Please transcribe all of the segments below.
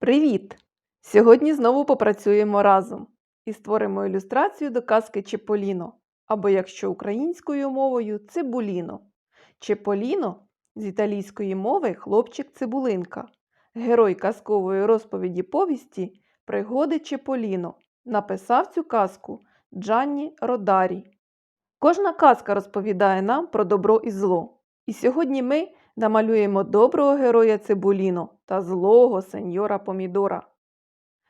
Привіт! Сьогодні знову попрацюємо разом і створимо ілюстрацію до казки Чеполіно, або, якщо українською мовою, Цибуліно. Чеполіно з італійської мови хлопчик-цибулинка, герой казкової розповіді повісті Пригоди Чеполіно. Написав цю казку Джанні Родарі. Кожна казка розповідає нам про добро і зло. І сьогодні ми намалюємо доброго героя Цибуліно та злого сеньора Помідора.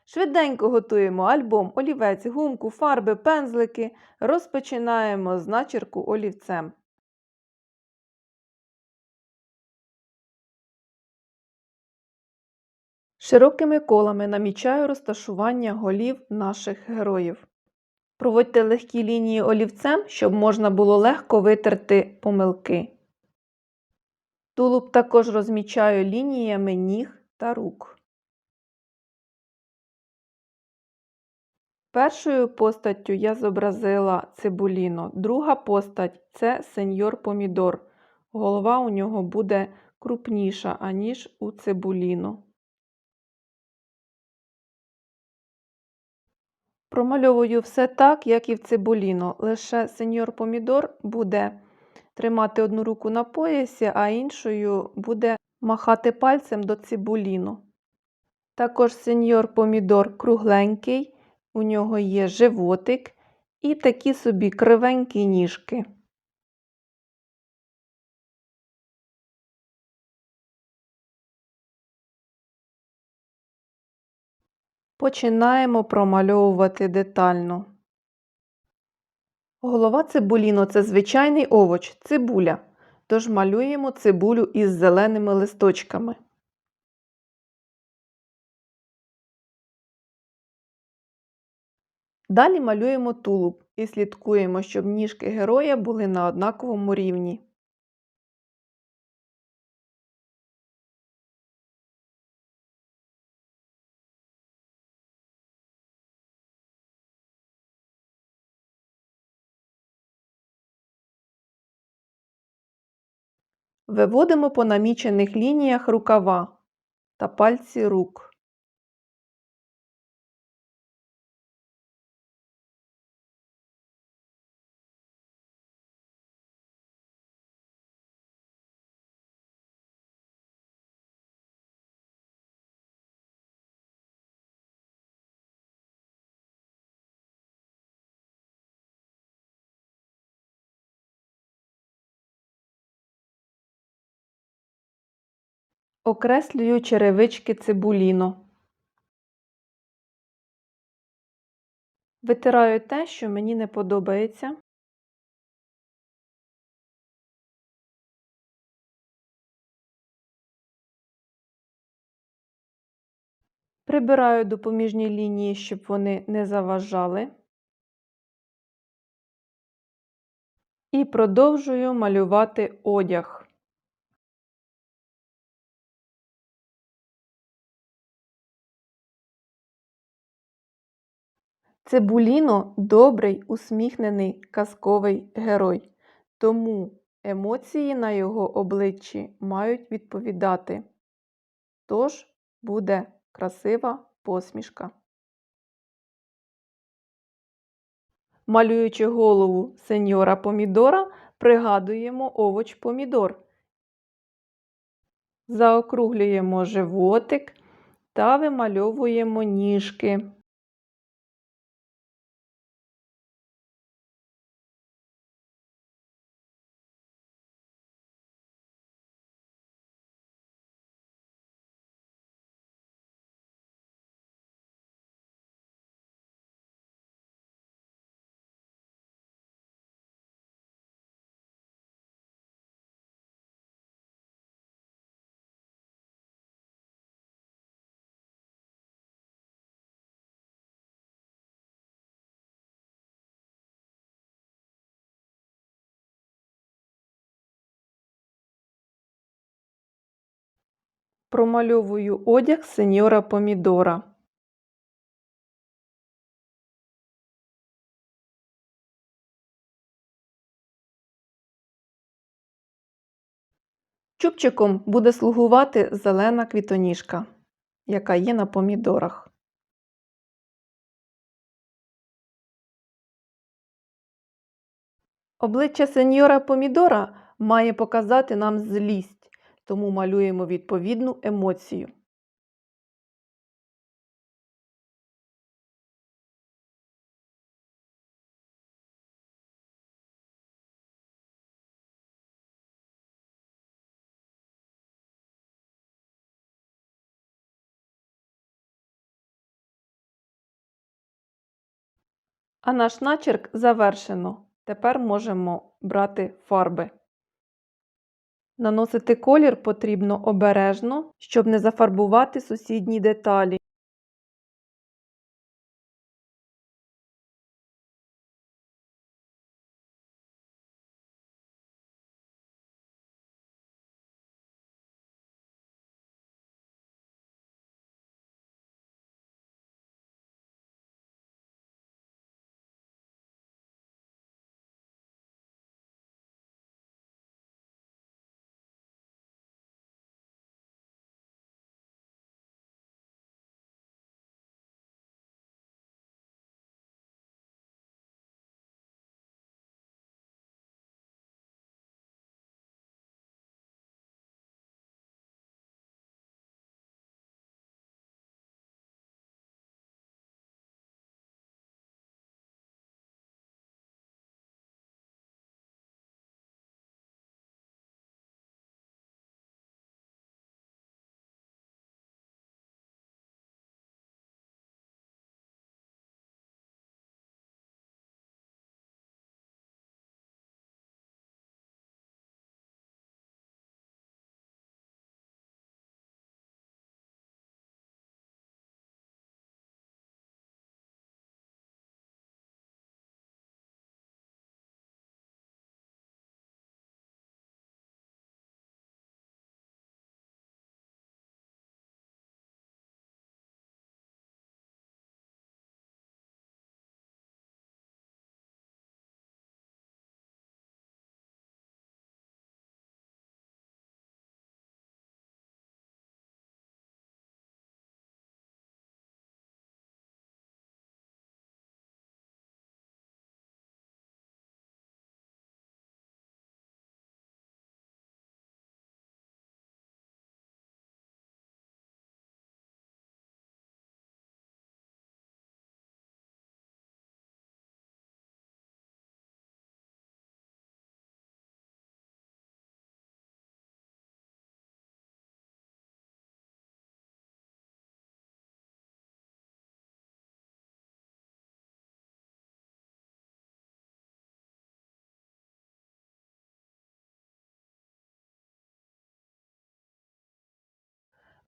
Швиденько готуємо альбом, олівець, гумку, фарби, пензлики. Розпочинаємо з начерку олівцем. Широкими колами намічаю розташування голів наших героїв. Проводьте легкі лінії олівцем, щоб можна було легко витерти помилки. Тулуб також розмічаю лініями ніг та рук. Першою постаттю я зобразила цибуліно, друга постать це сеньор помідор. Голова у нього буде крупніша, аніж у цибуліно. Промальовую все так, як і в цибуліно, лише сеньор помідор буде тримати одну руку на поясі, а іншою буде махати пальцем до цибуліну. Також сеньор помідор кругленький, у нього є животик і такі собі кривенькі ніжки. Починаємо промальовувати детально. Голова цибуліно це звичайний овоч, цибуля. Тож малюємо цибулю із зеленими листочками. Далі малюємо тулуб і слідкуємо, щоб ніжки героя були на однаковому рівні. Виводимо по намічених лініях рукава та пальці рук. Окреслюю черевички цибуліно. Витираю те, що мені не подобається. Прибираю допоміжні лінії, щоб вони не заважали. І продовжую малювати одяг. Цибуліно добрий, усміхнений, казковий герой, тому емоції на його обличчі мають відповідати. Тож буде красива посмішка. Малюючи голову сеньора помідора, пригадуємо овоч помідор. Заокруглюємо животик та вимальовуємо ніжки. Промальовую одяг сеньора помідора. Чубчиком буде слугувати зелена квітоніжка. яка є на помідорах. Обличчя сеньора помідора має показати нам злість, тому малюємо відповідну емоцію. А наш начерк завершено. Тепер можемо брати фарби. Наносити колір потрібно обережно, щоб не зафарбувати сусідні деталі.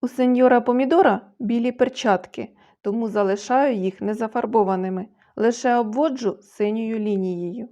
У сеньора помідора білі перчатки, тому залишаю їх незафарбованими, лише обводжу синьою лінією.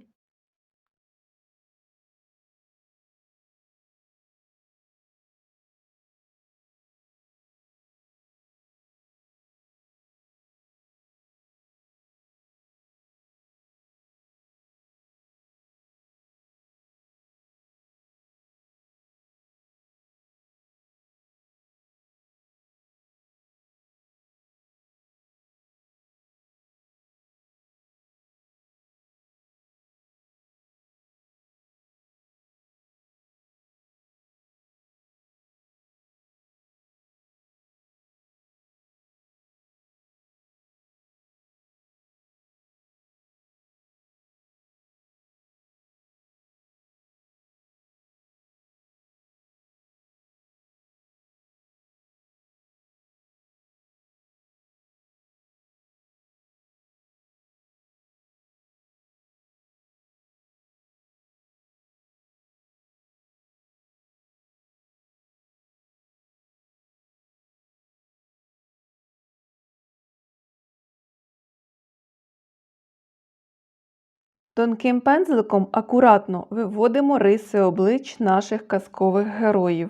Тонким пензликом акуратно виводимо риси облич наших казкових героїв.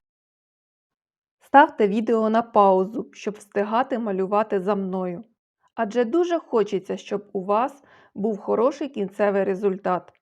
Ставте відео на паузу, щоб встигати малювати за мною. Адже дуже хочеться, щоб у вас був хороший кінцевий результат.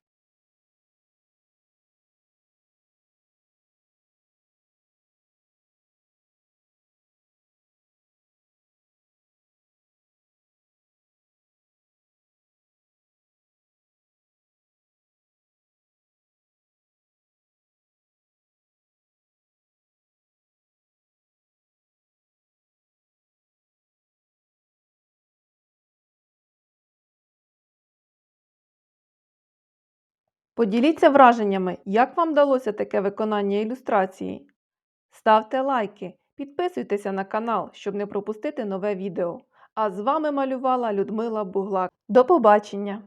Поділіться враженнями, як вам вдалося таке виконання ілюстрації. Ставте лайки, підписуйтеся на канал, щоб не пропустити нове відео. А з вами малювала Людмила Буглак. До побачення!